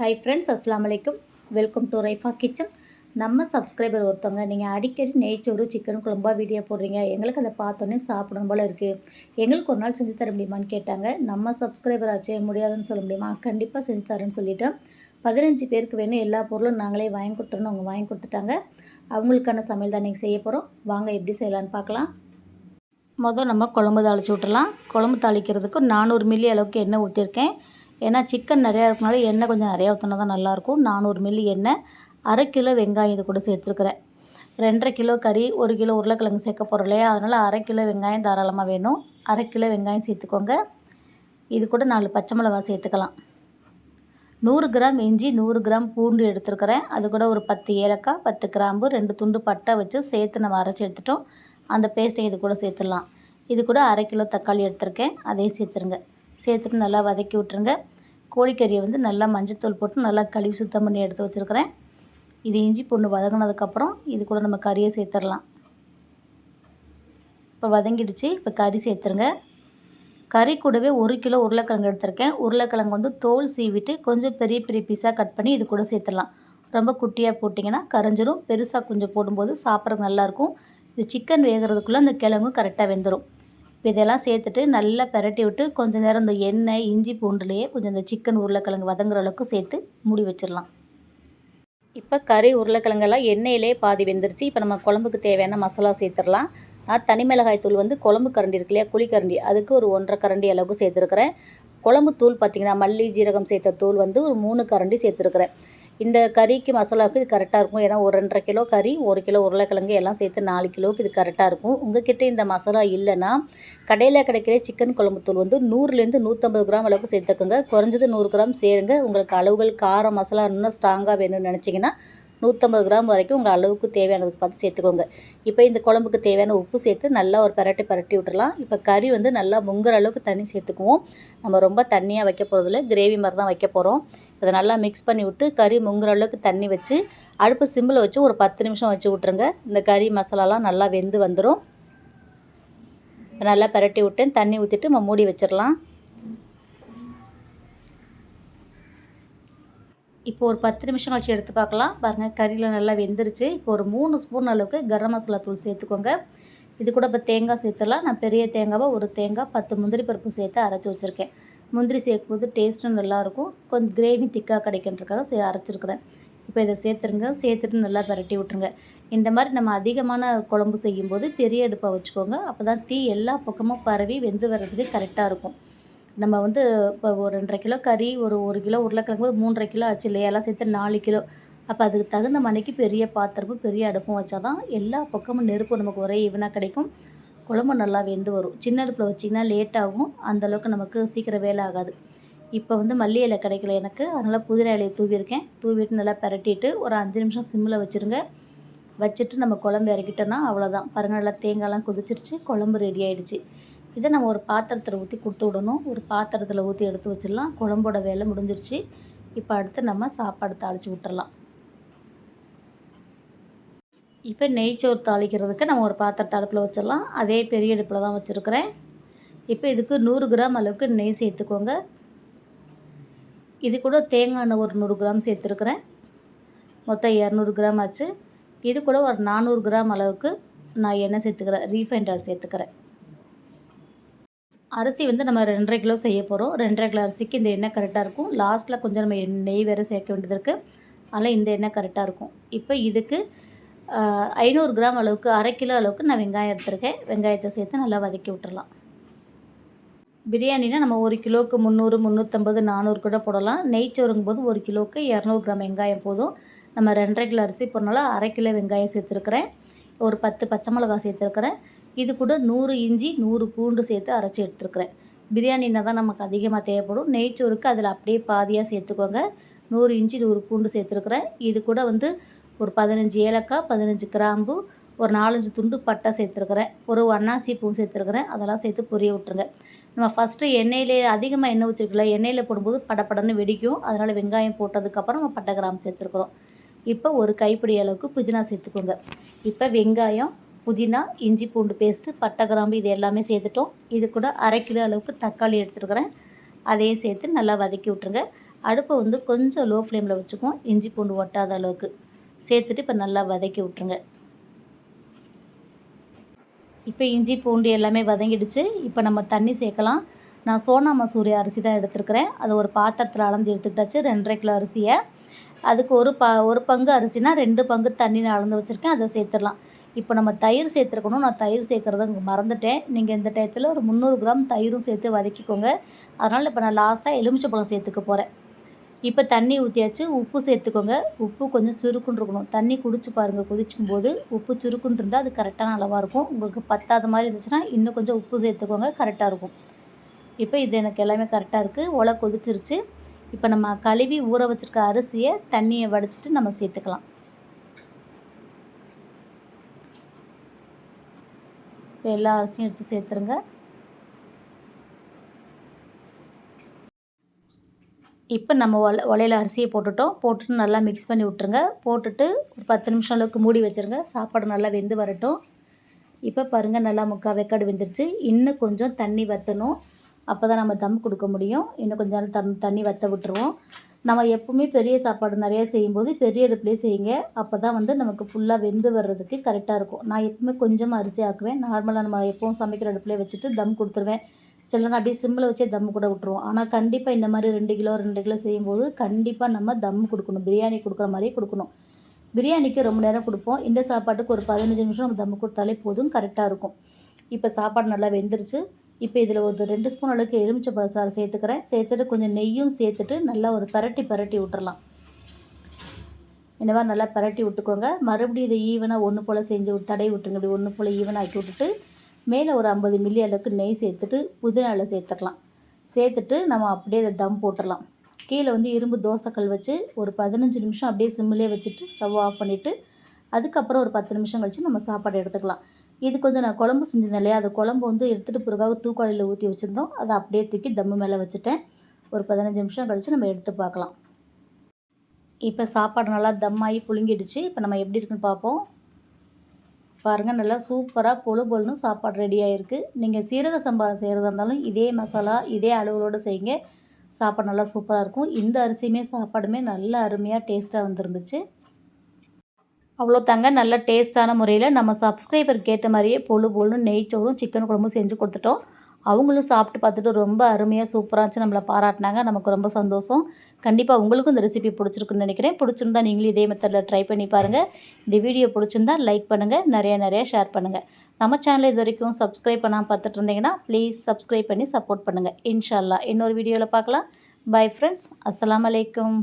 Hi friends அஸ்லாம் வலைக்கும் welcome to Raifa kitchen நம்ம சப்ஸ்கிரைபர் ஒருத்தவங்க நீங்கள் அடிக்கடி நெய்ச்சோறு சிக்கன் குழம்பா வீடியோ போடுறீங்க. எங்களுக்கு அதை பார்த்தோன்னே சாப்பிடணும் போல் இருக்குது எங்களுக்கு ஒரு நாள் செஞ்சு தர முடியுமான்னு கேட்டாங்க. நம்ம சப்ஸ்கிரைபர் ஆச்சே முடியாதுன்னு சொல்ல முடியுமா? கண்டிப்பாக செஞ்சு தரேன்னு சொல்லிவிட்டு பதினஞ்சு பேருக்கு வேணும் எல்லா பொருளும் நாங்களே வாங்கி கொடுத்துருன்னு அவங்க வாங்கி கொடுத்துட்டாங்க. அவங்களுக்கான சமையல் தான் நீங்கள் செய்ய போகிறோம் வாங்க எப்படி செய்யலான்னு பார்க்கலாம். மொதல் நம்ம குழம்பு தாளித்து விட்டுலாம் குழம்பு தாளிக்கிறதுக்கு நானூறு மில்லி அளவுக்கு எண்ணெய் ஊற்றிருக்கேன் ஏன்னா சிக்கன் நிறையா இருக்கனால எண்ணெய் கொஞ்சம் நிறையா ஊற்றினா தான் நல்லாயிருக்கும். நானூறு மில்லி எண்ணெய் அரை கிலோ வெங்காயம் இது கூட சேர்த்துருக்குறேன். ரெண்டரை கிலோ கறி ஒரு கிலோ உருளைக்கிழங்கு சேர்க்க போகிறோம் இல்லையா? அதனால் அரை கிலோ வெங்காயம் தாராளமாக வேணும். அரை கிலோ வெங்காயம் சேர்த்துக்கோங்க. இது கூட நாலு பச்சை மிளகாய் சேர்த்துக்கலாம். நூறு கிராம் இஞ்சி நூறு கிராம் பூண்டு எடுத்துருக்கிறேன். அது கூட ஒரு பத்து ஏலக்காய் பத்து கிராம்பு ரெண்டு துண்டு பட்டை வச்சு சேர்த்து நம்ம அரைச்சி எடுத்துட்டோம். அந்த பேஸ்ட்டை இது கூட சேர்த்துடலாம். இது கூட அரை கிலோ தக்காளி எடுத்திருக்கேன். அதையும் சேர்த்துருங்க. சேர்த்துட்டு நல்லா வதக்கி விட்டுருங்க. கோழிக்கறியை வந்து நல்லா மஞ்சத்தூள் போட்டு நல்லா கழுவி சுத்தம் பண்ணி எடுத்து வச்சுருக்கிறேன். இது இஞ்சி பூண்டு வதங்கினதுக்கப்புறம் இது கூட நம்ம கறியை சேர்த்துடலாம். இப்போ வதங்கிடுச்சு. இப்போ கறி சேர்த்துருங்க. கறி கூடவே ஒரு கிலோ உருளைக்கிழங்கு எடுத்திருக்கேன். உருளைக்கிழங்கு வந்து தோல் சீவிட்டு கொஞ்சம் பெரிய பெரிய பீஸாக கட் பண்ணி இது கூட சேர்த்துடலாம். ரொம்ப குட்டியாக போட்டிங்கன்னா கரைஞ்சிரும். பெருசாக கொஞ்சம் போடும்போது சாப்பிட்றதுக்கு நல்லாயிருக்கும் இது சிக்கன் வேகிறதுக்குள்ளே அந்த கிழங்கும் கரெக்டாக வெந்துடும் இப்போ இதெல்லாம் சேர்த்துட்டு நல்லா பெரட்டி விட்டு கொஞ்சம் நேரம் இந்த எண்ணெய் இஞ்சி பூண்டுலேயே கொஞ்சம் இந்த சிக்கன் உருளைக்கிழங்கு வதங்குற அளவுக்கு சேர்த்து மூடி வச்சிடலாம். இப்போ கறி உருளைக்கிழங்கெல்லாம் எண்ணெயிலே பாதி வெந்துருச்சு. இப்போ நம்ம குழம்புக்கு தேவையான மசாலா சேர்த்துடலாம். நான் தனி மிளகாய் தூள் வந்து குழம்பு கரண்டி இருக்கு இல்லையா குழிக்கரண்டி அதுக்கு ஒரு ஒன்றரை கரண்டி அளவுக்கு சேர்த்துருக்குறேன். குழம்பு தூள் பார்த்திங்கன்னா மல்லி ஜீரகம் சேர்த்த தூள் வந்து ஒரு மூணு கரண்டி சேர்த்துருக்குறேன். இந்த கறிக்கு மசாலாவுக்கு இது கரெக்டாக இருக்கும். ஏன்னா ஒரு ரெண்டரை கிலோ கறி ஒரு கிலோ உருளைக்கிழங்கு எல்லாம் சேர்த்து நாலு கிலோவுக்கு இது கரெக்டாக இருக்கும். உங்கள் கிட்டே இந்த மசாலா இல்லைன்னா கடையில் கிடைக்கிற சிக்கன் குழம்பு தூள் வந்து நூறுலேருந்து நூற்றம்பது கிராம் அளவுக்கு சேர்த்துக்கோங்க. குறைஞ்சது நூறு கிராம் சேருங்க. உங்களுக்கு அளவுகள் காரம் மசாலா இன்னும் ஸ்ட்ராங்காக வேணும்னு நினச்சிங்கன்னா நூற்றம்பது கிராம் வரைக்கும் உங்கள் அளவுக்கு தேவையானதுக்கு பார்த்து சேர்த்துக்கோங்க. இப்போ இந்த குழம்புக்கு தேவையான உப்பு சேர்த்து நல்லா ஒரு பரட்டி பரட்டி விட்டுறலாம். இப்போ கறி வந்து நல்லா முங்குற அளவுக்கு தண்ணி சேர்த்துக்குவோம். நம்ம ரொம்ப தண்ணியாக வைக்க போகிறதில்ல கிரேவி மாதிரி தான் வைக்க போகிறோம் இதை நல்லா மிக்ஸ் பண்ணி விட்டு கறி முங்குற அளவுக்கு தண்ணி வச்சு அடுப்பு சிம்மில் வச்சு ஒரு பத்து நிமிஷம் வச்சு விட்ருங்க இந்த கறி மசாலாலாம் நல்லா வெந்து வந்துடும் நல்லா பரட்டி விட்டேன் தண்ணி ஊற்றிட்டு நம்ம மூடி வச்சிடலாம் இப்போ ஒரு பத்து நிமிஷம் கழிச்சு எடுத்து பார்க்கலாம். பாருங்கள் கறியில் நல்லா வெந்துருச்சு. இப்போ ஒரு மூணு ஸ்பூன் அளவுக்கு கரம் மசாலா தூள் சேர்த்துக்கோங்க. இது கூட இப்போ தேங்காய் சேர்த்துலாம் நான் பெரிய தேங்காவை ஒரு தேங்காய் பத்து முந்திரி பருப்பு சேர்த்து அரைச்சி வச்சுருக்கேன். முந்திரி சேர்க்கும்போது டேஸ்ட்டும் நல்லாயிருக்கும் கொஞ்சம் கிரேவி திக்காக கிடைக்கின்றக்காக சே அரைச்சிருக்கிறேன். இப்போ இதை சேர்த்துருங்க. சேர்த்துட்டு நல்லா பரட்டி விட்ருங்க இந்த மாதிரி நம்ம அதிகமான குழம்பு செய்யும்போது பெரிய அடுப்பாக வச்சுக்கோங்க. அப்போ தான் தீ எல்லா பக்கமும் பரவி வெந்து வர்றதுக்கு கரெக்டாக இருக்கும். நம்ம வந்து இப்போ ஒரு ரெண்டரை கிலோ கறி ஒரு ஒரு கிலோ உருளைக்கிழங்கு ஒரு மூன்றரை கிலோ ஆச்சு இல்லையா? எல்லாம் சேர்த்து நாலு கிலோ. அப்போ அதுக்கு தகுந்த மணிக்கு பெரிய பாத்திரமும் பெரிய அடுப்பும் வச்சா தான் எல்லா பக்கமும் நெருப்பு நமக்கு ஒரே ஈவனாக கிடைக்கும். குழம்பு நல்லா வெந்து வரும். சின்ன அடுப்பில் வச்சிங்கன்னா லேட் ஆகும். அந்தளவுக்கு நமக்கு சீக்கிரம் வேலை ஆகாது. இப்போ வந்து மல்லி இலை கிடைக்கல எனக்கு. அதனால் புதினா இலையை தூவியிருக்கேன். தூவிட்டு நல்லா பரட்டிட்டு ஒரு அஞ்சு நிமிஷம் சிம்மில் வச்சுருங்க. வச்சுட்டு நம்ம குழம்பு இறக்கிட்டோன்னா அவ்வளோதான் பாருங்கள் நல்லா தேங்காய்லாம் கொதிச்சிருச்சு. குழம்பு ரெடி ஆகிடுச்சு இதை நம்ம ஒரு பாத்திரத்தில் ஊற்றி கொடுத்து விடணும். ஒரு பாத்திரத்தில் ஊற்றி எடுத்து வச்சிடலாம். குழம்போட வேலை முடிஞ்சிருச்சு. இப்போ அடுத்து நம்ம சாப்பாடு தாளித்து விட்டுறலாம் இப்போ நெய்ச்சோறு தாளிக்கிறதுக்கு நம்ம ஒரு பாத்திரத்தை அடுப்பில் வச்சிடலாம். அதே பெரிய அடுப்பில் தான் வச்சுருக்கிறேன். இப்போ இதுக்கு நூறு கிராம் அளவுக்கு நெய் சேர்த்துக்கோங்க. இது கூட தேங்காய் எண்ணெய் ஒரு நூறு கிராம் சேர்த்துருக்குறேன். மொத்தம் இரநூறு கிராம் ஆச்சு. இது கூட ஒரு நானூறு கிராம் அளவுக்கு நான் எண்ணெய் சேர்த்துக்கிறேன். ரீஃபைண்ட் ஆயில் சேர்த்துக்கிறேன். அரிசி வந்து நம்ம ரெண்டரை கிலோ செய்ய போகிறோம் ரெண்டரை கிலோ அரிசிக்கு இந்த எண்ணெய் கரெக்டாக இருக்கும். லாஸ்ட்டில் கொஞ்சம் நம்ம நெய் வேறு சேர்க்க வேண்டியது இருக்குது அதனால் இந்த எண்ணெய் கரெக்டாக இருக்கும். இப்போ இதுக்கு ஐநூறு கிராம் அளவுக்கு அரை கிலோ அளவுக்கு நான் வெங்காயம் எடுத்திருக்கேன். வெங்காயத்தை சேர்த்து நல்லா வதக்கி விட்டுறலாம். பிரியாணினா நம்ம ஒரு கிலோவுக்கு முந்நூறு முந்நூற்றம்பது நானூறு கூட போடலாம். நெய் சோறுங்கும் போது ஒரு கிலோவுக்கு இரநூறு கிராம் வெங்காயம் போதும். நம்ம ரெண்டரை கிலோ அரிசி போடனால அரை கிலோ வெங்காயம் சேர்த்துருக்குறேன். ஒரு பத்து பச்சை மிளகா சேர்த்துருக்குறேன். இது கூட நூறு இஞ்சி நூறு பூண்டு சேர்த்து அரைச்சி எடுத்துருக்குறேன். பிரியாணினா தான் நமக்கு அதிகமாக தேவைப்படும். நெய்ச்சோறுக்கு அதில் அப்படியே பாதியாக சேர்த்துக்கோங்க. நூறு இஞ்சி நூறு பூண்டு சேர்த்துருக்குறேன். இது கூட வந்து ஒரு பதினஞ்சு ஏலக்காய் பதினஞ்சு கிராம்பு ஒரு நாலஞ்சு துண்டு பட்டை சேர்த்துருக்குறேன். ஒரு அன்னாச்சி பூ சேர்த்துருக்குறேன். அதெல்லாம் சேர்த்து பொரிய விட்ருங்க நம்ம ஃபஸ்ட்டு எண்ணெயிலே அதிகமாக எண்ணெய் ஊற்றிருக்கல எண்ணெயில் போடும்போது படப்படன்னு வெடிக்கும். அதனால் வெங்காயம் போட்டதுக்கப்புறம் நம்ம பட்டை கிராம்பு சேர்த்துருக்குறோம். இப்போ ஒரு கைப்பிடி அளவுக்கு புதினா சேர்த்துக்கோங்க. இப்போ வெங்காயம் புதினா இஞ்சி பூண்டு பேஸ்ட்டு பட்டை கிராம்பு இது எல்லாமே சேர்த்துட்டோம். இது கூட அரை கிலோ அளவுக்கு தக்காளி எடுத்துருக்குறேன். அதையும் சேர்த்து நல்லா வதக்கி விட்ருங்க அடுப்பை வந்து கொஞ்சம் லோ ஃப்ளேமில் வச்சுக்குவோம். இஞ்சி பூண்டு ஒட்டாத அளவுக்கு. சேர்த்துட்டு இப்போ நல்லா வதக்கி விட்ருங்க இப்போ இஞ்சி பூண்டு எல்லாமே வதங்கிடுச்சு. இப்போ நம்ம தண்ணி சேர்க்கலாம். நான் சோனா மசூரி அரிசி தான் எடுத்துருக்கிறேன். அதை ஒரு பாத்திரத்தில் அளந்து எடுத்துக்கிட்டாச்சு. ரெண்டரை கிலோ அரிசியை. அதுக்கு ஒரு ப ஒரு பங்கு அரிசினா ரெண்டு பங்கு தண்ணி நான் அளந்து வச்சுருக்கேன். அதை சேர்த்துடலாம். இப்போ நம்ம தயிர் சேர்த்துருக்கணும். நான் தயிர் சேர்க்குறத மறந்துட்டேன். நீங்கள் இந்த டயத்தில் ஒரு முந்நூறு கிராம் தயிரும் சேர்த்து வதக்கிக்கோங்க. அதனால் இப்போ நான் லாஸ்ட்டாக எலுமிச்சப்பழம் சேர்த்துக்க போகிறேன் இப்போ தண்ணி ஊற்றியாச்சு உப்பு சேர்த்துக்கோங்க. உப்பு கொஞ்சம் சுருக்குன்னு இருக்கணும். தண்ணி குடிச்சு பாருங்கள் கொதிச்சும் போது உப்பு சுருக்குன்னு இருந்தால் அது கரெக்டான அளவாக இருக்கும். உங்களுக்கு பத்தாத மாதிரி இருந்துச்சுன்னா இன்னும் கொஞ்சம் உப்பு சேர்த்துக்கோங்க. கரெக்டாக இருக்கும். இப்போ இது எனக்கு எல்லாமே கரெக்டாக இருக்குது ஒலை கொதிச்சிருச்சு. இப்போ நம்ம கழுவி ஊற வச்சுருக்க அரிசியை தண்ணியை வடிச்சிட்டு நம்ம சேர்த்துக்கலாம். இப்போ எல்லா அரிசியும் எடுத்து சேர்த்துருங்க. இப்போ நம்ம ஒல ஒலையில் அரிசியை போட்டுட்டோம். போட்டுட்டு நல்லா மிக்ஸ் பண்ணி விட்ருங்க போட்டுட்டு ஒரு பத்து நிமிஷம் அளவுக்கு மூடி வச்சுருங்க. சாப்பாடு நல்லா வெந்து வரட்டும். இப்போ பாருங்கள் நல்லா முக்கால் வெக்காடு வெந்துருச்சு. இன்னும் கொஞ்சம் தண்ணி வற்றணும் அப்போ தான் நம்ம தம் கொடுக்க முடியும். இன்னும் கொஞ்சம் நேரம் தம் தண்ணி வற்ற விட்டுருவோம். நம்ம எப்போவுமே பெரிய சாப்பாடு நிறையா செய்யும்போது பெரிய அடுப்புலேயே செய்யுங்க. அப்போ தான் வந்து நமக்கு ஃபுல்லாக வெந்து வர்றதுக்கு கரெக்டாக இருக்கும். நான் எப்பவுமே கொஞ்சமாக அரிசி ஆக்குவேன். நார்மலாக நம்ம எப்பவும் சமைக்கிற அடுப்புலேயே வச்சுட்டு தம் கொடுத்துருவேன். சில நேரம் அப்படியே சிம்மில் வச்சே தம் கூட விட்ருவோம் ஆனால் கண்டிப்பாக இந்த மாதிரி ரெண்டு கிலோ ரெண்டு கிலோ செய்யும்போது கண்டிப்பாக நம்ம தம் கொடுக்கணும். பிரியாணி கொடுக்குற மாதிரியே கொடுக்கணும். பிரியாணிக்கு ரொம்ப நேரம் கொடுப்போம். இந்த சாப்பாட்டுக்கு ஒரு பதினஞ்சு நிமிஷம் நம்ம தம் கொடுத்தாலே போதும். கரெக்டாக இருக்கும். இப்போ சாப்பாடு நல்லா வெந்துருச்சு. இப்போ இதில் ஒரு ரெண்டு ஸ்பூன் அளவுக்கு எலுமிச்சை பழசாறு சேர்த்துக்கிறேன். சேர்த்துட்டு கொஞ்சம் நெய்யும் சேர்த்துட்டு நல்லா ஒரு பரட்டி பரட்டி விட்டுறலாம். என்னவா நல்லா பரட்டி விட்டுக்கோங்க. மறுபடியும் இதை ஈவனாக ஒன்று போல் செஞ்சு தடை விட்டுருங்க. இப்படி ஒன்று போல் ஈவனாக ஆக்கி விட்டுட்டு மேலே ஒரு ஐம்பது மில்லி அளவுக்கு நெய் சேர்த்துட்டு புதினால சேர்த்துக்கலாம். சேர்த்துட்டு நம்ம அப்படியே அதை தம் போட்டுடலாம் கீழே வந்து இரும்பு தோசைக்கல் வச்சு ஒரு பதினஞ்சு நிமிஷம் அப்படியே சிம்மிலே வச்சுட்டு ஸ்டவ் ஆஃப் பண்ணிவிட்டு அதுக்கப்புறம் ஒரு பத்து நிமிஷம் கழித்து நம்ம சாப்பாடு எடுத்துக்கலாம். இது கொஞ்சம் நான் குழம்பு செஞ்சிருந்தேன் இல்லையா அது குழம்பு வந்து எடுத்துகிட்டு பிறகாக தூக்காளியில் ஊற்றி வச்சுருந்தோம். அதை அப்படியே தூக்கி தம்மு மேலே வச்சுட்டேன். ஒரு பதினஞ்சு நிமிஷம் கழித்து நம்ம எடுத்து பார்க்கலாம். இப்போ சாப்பாடு நல்லா தம்மாகி புழுங்கிடுச்சு. இப்போ நம்ம எப்படி இருக்குன்னு பார்ப்போம். பாருங்கள் நல்லா சூப்பராக பொழு பொழுன்னு சாப்பாடு ரெடி ஆகிருக்கு நீங்கள் சீரக சம்பா செய்கிறதா இருந்தாலும் இதே மசாலா இதே அளவுகளோடு செய்யுங்க. சாப்பாடு நல்லா சூப்பராக இருக்கும். இந்த அரிசியுமே சாப்பாடுமே நல்லா அருமையாக டேஸ்ட்டாக வந்துருந்துச்சு. அவ்வளோ தாங்க நல்ல டேஸ்ட்டான முறையில் நம்ம சப்ஸ்கிரைபருக்கு ஏற்ற மாதிரியே பொழு பொழுன்னு நெய்ச்சோறும் சிக்கன் குழம்பும் செஞ்சு கொடுத்துட்டோம். அவங்களும் சாப்பிட்டு பார்த்துட்டு ரொம்ப அருமையாக சூப்பராக இருந்துச்சு. நம்மளை பாராட்டினாங்க. நமக்கு ரொம்ப சந்தோஷம். கண்டிப்பாக உங்களுக்கும் இந்த ரெசிபி பிடிச்சிருக்குன்னு நினைக்கிறேன். பிடிச்சிருந்தா நீங்களும் இதே மெத்தடில் ட்ரை பண்ணி பாருங்கள் இந்த வீடியோ பிடிச்சிருந்தா லைக் பண்ணுங்கள் நிறைய நிறைய ஷேர் பண்ணுங்கள் நம்ம சேனல் இது வரைக்கும் சப்ஸ்கிரைப் பண்ணாமல் பார்த்துட்டு இருந்தீங்கன்னா ப்ளீஸ் சப்ஸ்கிரைப் பண்ணி சப்போர்ட் பண்ணுங்கள் இன்ஷால்லா இன்னொரு வீடியோவில் பார்க்கலாம். பை ஃப்ரெண்ட்ஸ் அஸ்லாம் வலைக்கம்